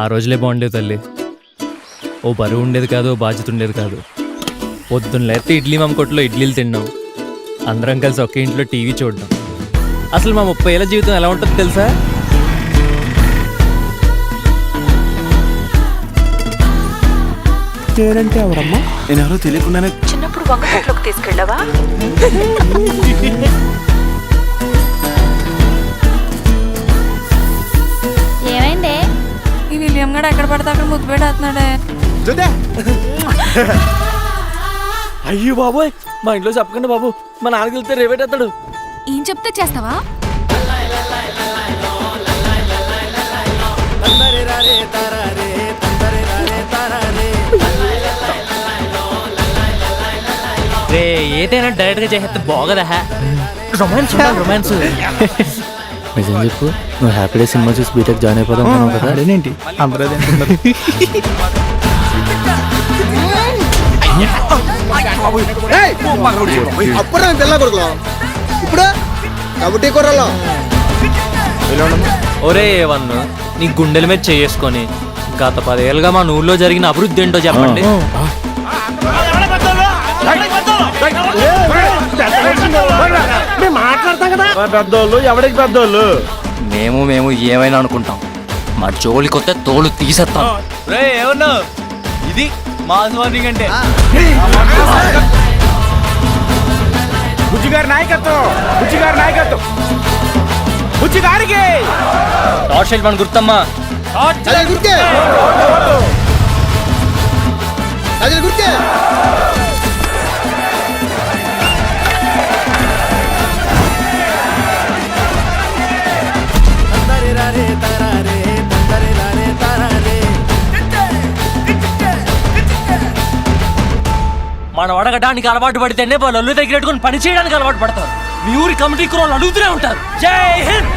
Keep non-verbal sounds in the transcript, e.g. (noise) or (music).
ఆ రోజులే బాగుండేవి తల్లి. ఓ బరువు ఉండేది కాదు ఓ బాధ్యత ఉండేది కాదు. పొద్దున్న లేకపోతే ఇడ్లీ మామ కొట్లో ఇడ్లీలు తిన్నాం. అందరం కలిసి ఒకే ఇంట్లో టీవీ చూడడం. అసలు మా ముప్పై ఏళ్ళ జీవితం ఎలా ఉంటుందో తెలుసా? పేరంటే ఎవరమ్మా? నేను ఎవరో తెలియకుండానే చిన్నప్పుడు వంగపట్లోకి తీసుకెళ్ళావా? (laughs) గడు ఎక్కడ పడితే అక్కడ ముద్దు పెట్టేస్తున్నాడే. చూదే అయ్యో బాబోయ్! మా ఇంట్లో చెప్పకండి బాబు. మా నాన్నకి వెళ్తే రేవేటేస్తాడు ఏం చెప్తే చేస్తావా? రే ఏదైనా డైరెక్ట్గా చేస్తే బాగదా రొమాన్స్ రొమాన్స్. (laughs) నిజం చెప్పు. నువ్వు హ్యాపీ డే సినిమా చూసి బీటెక్ జాయిన్ అయిపోదాం అనుకున్నావు కదా? అదేనేంటి అందరూ అదే అంటున్నారు. అప్పుడు నేను పిల్ల కొడుకులో? ఇప్పుడు? కబడ్డీ కుర్రలో? ఒరే వన్ను నీ గుండెల మీద చేసుకొని గత పదేళ్ళుగా మా ఊళ్ళో జరిగిన అభివృద్ధి ఏంటో చెప్పండి. పెద్దోళ్ళు ఎవరికి పెద్దోళ్ళు? మేము మేము ఏమైనా అనుకుంటాం. మా జోలికొస్తే తోలు తీసేస్తాం. రే ఏమన్నా ఇది మాస్ మార్నింగ్ అంటే బుజ్జి గారి నాయకత్వం బుజ్జి గారి నాయకత్వం. బుజ్జి గారికి టార్చ్ మన గుర్తమ్మా. గుర్తే. గుర్తే. మనం అడగడానికి అలవాటు పడితేనే వాళ్ళు అల్లు దగ్గర పని చేయడానికి అలవాటు పడతారు. మీ ఊరి కమిటీ కుర్రోళ్ళు అడుగుతూనే ఉంటారు. జై హింద్!